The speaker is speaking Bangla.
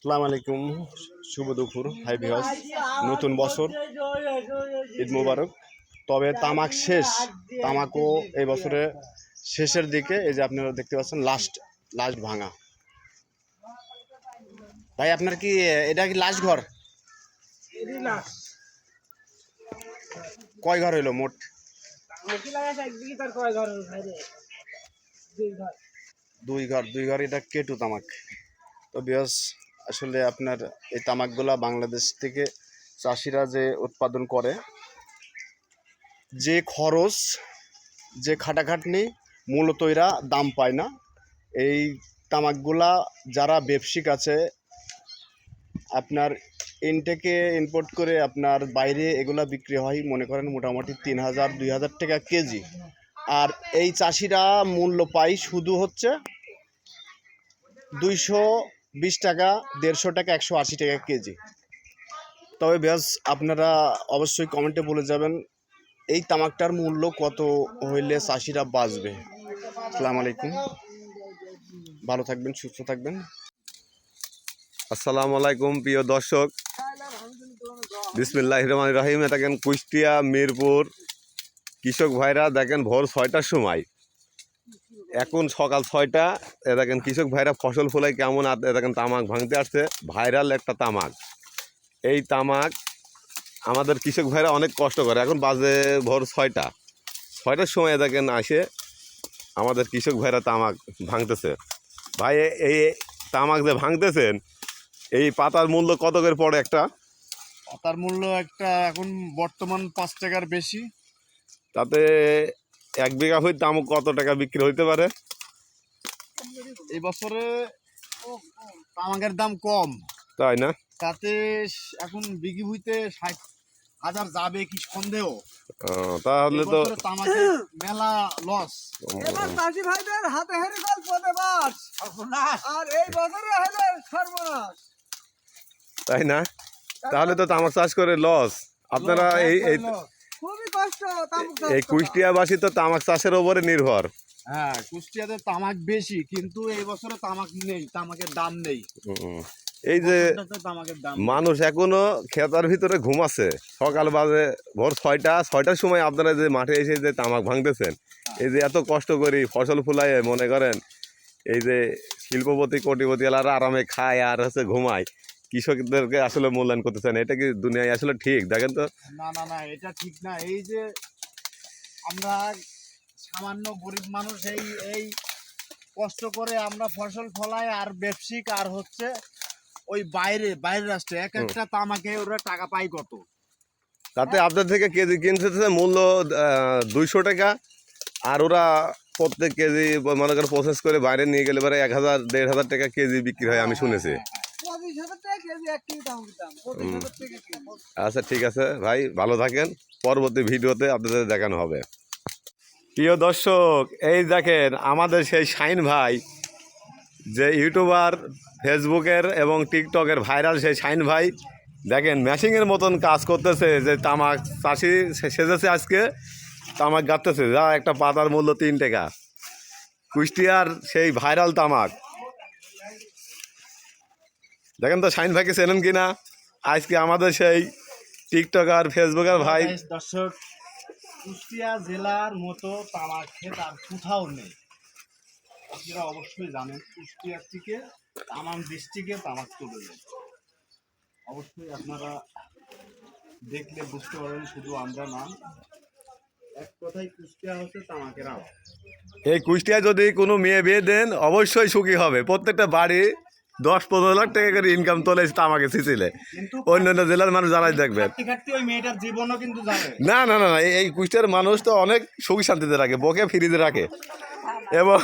সালাম আলাইকুম। শুভ দুপুর হাই ভিহাস নতুন বছর ঈদ মুবারক। তবে তামাক শেষ। তামাকও এই বছরে শেষের দিকে এই যে আপনারা দেখতে পাচ্ছেন লাস্ট লাস্ট ভাঙা। ভাই আপনার কি এটা কি লাস্ট ঘর? কয় ঘর হইল মোট? দুই ঘর। দুই ঘর এটা কেটু তামাক। তো বিয়স আসলে আপনার এই তামাকগুলা বাংলাদেশ থেকে চাষিরা যে উৎপাদন করে, যে খরচ, যে খাটাখাটনি মূলত এরা দাম পায় না। এই তামাকগুলা যারা ব্যবসায়িক আছে, আপনার ইনটেকে ইম্পোর্ট করে আপনার বাইরে এগুলা বিক্রি হয়, মনে করেন মোটামুটি তিন হাজার, দুই হাজার টাকা কেজি। আর এই চাষিরা মূল্য পায় শুধু হচ্ছে দুইশো বিশ টাকা, দেড়শো টাকা, একশো আশি টাকা কেজি। তবে ব্যাস, আপনারা অবশ্যই কমেন্টে বলে যাবেন, এই তামাকটার মূল্য কত হইলে চাষিরা বাঁচবে? আসসালামু আলাইকুম। ভালো থাকবেন, সুস্থ থাকবেন। আসসালামু আলাইকুম, প্রিয় দর্শক। বিসমিল্লাহ রহমান রহিম। দেখেন কুষ্টিয়া, মিরপুর? কৃষক ভাইরা দেখেন ভোর ছয়টার সময় এখন সকাল ছয়টা এ দেখেন কৃষক ভাইরা ফসল ফলাই কেমন আর এ দেখেন তামাক ভাঙতে আসছে। ভাইরাল একটা তামাক। এই তামাক আমাদের কৃষক ভাইরা অনেক কষ্ট করে। এখন বাজে ভোর ছয়টা। ছয়টার সময় এ দেখেন আসে আমাদের কৃষক ভাইরা তামাক ভাঙতেছে। ভাই এই তামাক যে ভাঙতেছেন এই পাতার মূল্য কত করে পড়ে একটা? পাতার মূল্য একটা এখন বর্তমান পাঁচ টাকার বেশি। তাতে এক বিঘা হইতে তামাক কত টাকা বিক্রি হইতে পারে? এই বছরে তামাকের দাম কম। তাই না? তাতে এখন বিঘি হইতে ষাট হাজার যাবে কি সন্দেহ। তাহলে তো তামাকের মেলা লস এবার চাষি ভাইদের হাতে হেরে গল্প দেবাস। আর এই বছরে হলে সর্বনাশ। তাই না? তাহলে তো তামাক চাষ করে লস আপনারা এই এই খুবই কষ্ট তামুক এই। কুষ্টিয়াবাসী তো তামাক চাষের উপরে নির্ভর। হ্যাঁ কুষ্টিয়াতে তামাক বেশি কিন্তু এই বছরে তামাক নেই তামাকের দাম নেই। এই যে মানুষ এখনও খেতার ভিতরে ঘুমাচ্ছে। সকাল বাজে ভোর ছয়টা ছয়টার সময় আপনারা যে মাঠে এসে যে তামাক ভাঙতেছেন এই যে এত কষ্ট করি ফসল ফুলায় মনে করেন এই যে শিল্পপতি কোটিপতি এলারা আরামে খায় আর হচ্ছে ঘুমায়। কৃষকদেরকে আসলে মূল্যায়ন করতেছেন এটা কি দুনিয়ায় আসলে ঠিক? দেখেন তো। না না না এটা ঠিক না। এই যে আমরা সামান্য গরিব মানুষ এই এই কষ্ট করে আমরা ফসল ফলাই আর ব্যবসায়িক আর হচ্ছে ওই বাইরে বাইরের রাষ্ট্রে। এক একটা তামাকে ওরা টাকা পায় কত? তাতে আপনার থেকে কেজি কিনতেছে মূল্য দুইশো টাকা আর ওরা প্রত্যেক কেজি মনে করেন প্রসেস করে বাইরে নিয়ে গেলে পরে এক হাজার দেড় হাজার টাকা কেজি বিক্রি হয় আমি শুনেছি। আচ্ছা ঠিক আছে। ভাই ভালো থাকেন। পরবর্তী ভিডিওতে আপনাদের দেখানো হবে। প্রিয় দর্শক এই দেখেন আমাদের সেই শাইন ভাই যে ইউটিউবার ফেসবুকের এবং টিকটকের ভাইরাল সেই শাইন ভাই দেখেন ম্যাশিংয়ের মতন কাজ করতেছে যে তামাক চাষি সেজেছে আজকে তামাক গাঁততেছে। যা একটা পাতার মূল্য তিন টাকা। কুষ্টিয়ার সেই ভাইরাল তামাক। দেখেন তো শাইন ভাইকে চেনেন কিনা? আজকে আমাদের সেই টিকটক টিকটকার ফেসবুকের ভাই দর্শক কুষ্টিয়া জেলার মতো তামাক ক্ষেত আর কোথাও নেই। আপনারা অবশ্যই জানেন কুষ্টিয়ার থেকে তামাম ডিস্ট্রিক্টে তামাক তুলে যায় অবশ্যই আপনারা দেখলে বুঝতে পারবেন শুধু আমরা না এক কথায় কুষ্টিয়া হচ্ছে তামাকের আওয়াজ এই কুষ্টিয়ায় যদি কোনো মেয়ে বিয়ে দেন অবশ্যই সুখী হবে। প্রত্যেকটা বাড়ি দশ পনেরো লাখ টাকা করে ইনকাম তোলে আমাকে সিসিলে অন্য অন্য জেলার মানুষ জানাই দেখবেন জানে না না না না এই- কুষ্টের কুষ্টিয়ার মানুষ তো অনেক সুখ শান্তিতে রাখে বকে ফিরিতে রাখে। এবং